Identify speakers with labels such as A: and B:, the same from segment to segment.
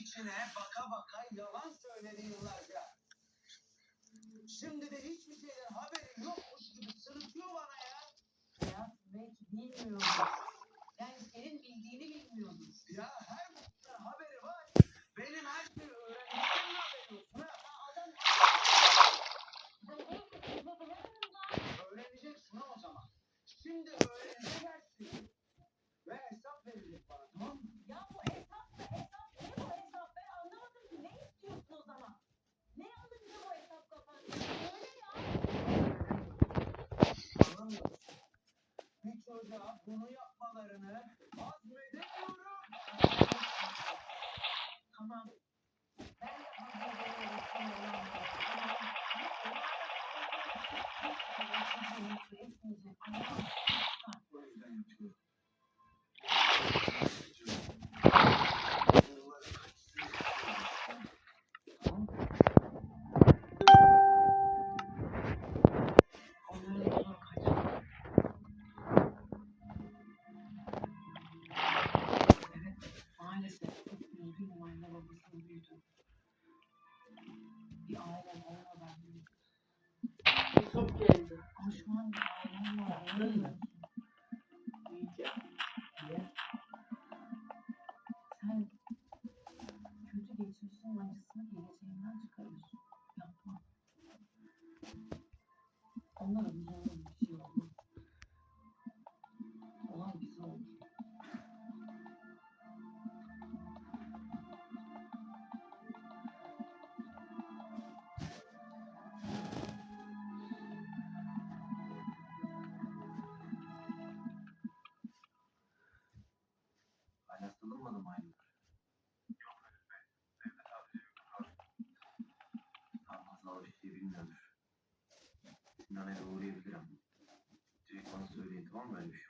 A: içine baka baka yalan söyledi yıllarca. Şimdi de hiçbir şeyden haberi yokmuş gibi sırıtıyor bana ya.
B: Hayat belki bilmiyordur. Yani senin bildiğini bilmiyordur.
A: Ya her şeyden haberi var. Benim her şeyi öğrendiğimden haberi yok. Ha,
B: Adam... Adam en kötü
A: öğreneceksin ha o zaman. Şimdi öğrenecek her şeyi. Ve hesap verecek bana tamam mı?
B: Ya bu hesap da hesap ne bu hesap ben anlamadım ki ne istiyorsun o zaman? Ne alınca bu hesap kapandı? Söyle ya.
A: Anlamıyorum. Bir çocuğa bunu yapmalarını azmedemiyorum.
B: Tamam. Ben de
A: yapıyorum.
B: Bir ailem olmadan.
C: Çok geldi.
B: Ama şu an bir ailem var, mı?
C: Yiyeceğim. Ye.
B: Sen kötü geçmişin acısını geleceğinden çıkarıyorsun. Yapma. Onlara
A: günden Sinan'a doğru yapıyorum. Direkt bana söyledi. Var mı öyle bir?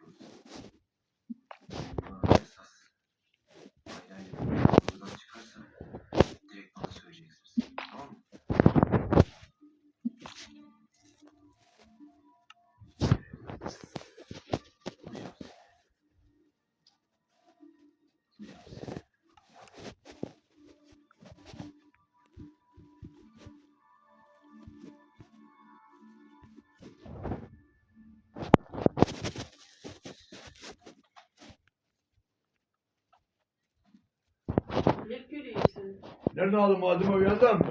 D: Nereden aldın malzeme yerden mi?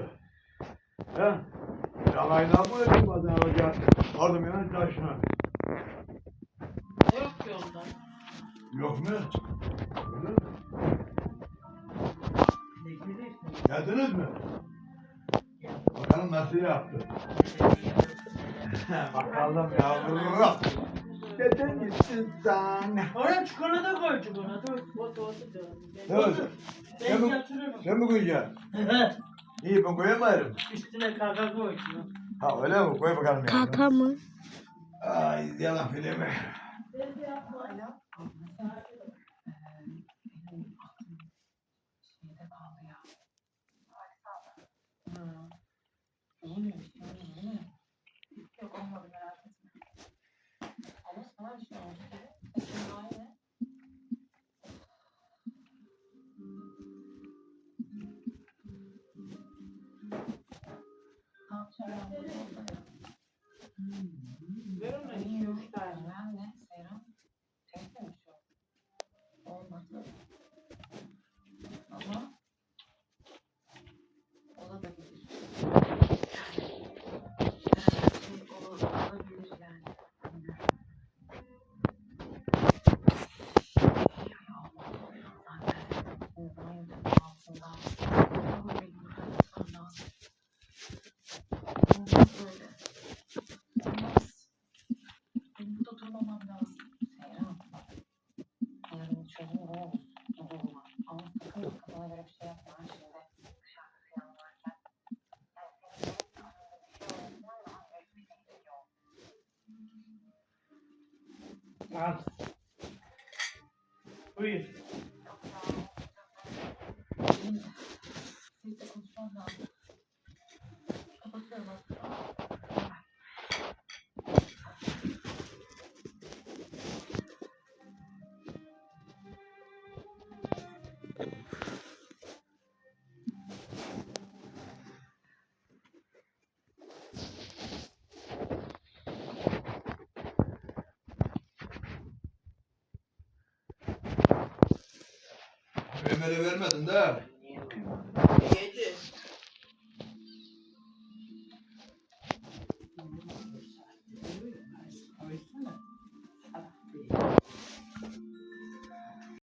D: He? Yalaydan mı ödedin malzeme hocam? Aldım yani taşına.
C: Yok ondan.
D: Yok mu? Geldiniz mi? Bakalım nasıl yaptı. Bakalım yavrum. Neden gittin sen?
C: Oraya çikolata bana. Dur. Bot da.
D: Ne oldu?
C: Ben
D: Sen mi, sen mi koyacaksın? İyi ben koyamayırım.
C: Üstüne kaka koydu.
D: Ha öyle mi? Koy bakalım ya.
E: Kaka mı?
D: Ay yalan filmi.
B: Ne yapacağım ben burada?
C: Ver ona
B: İyi
C: iki
B: yok
C: üç tane.
B: Ben ne? Seyran? Tek mi şu? Olmadı. 啊，对
D: Ömer'e vermedin de.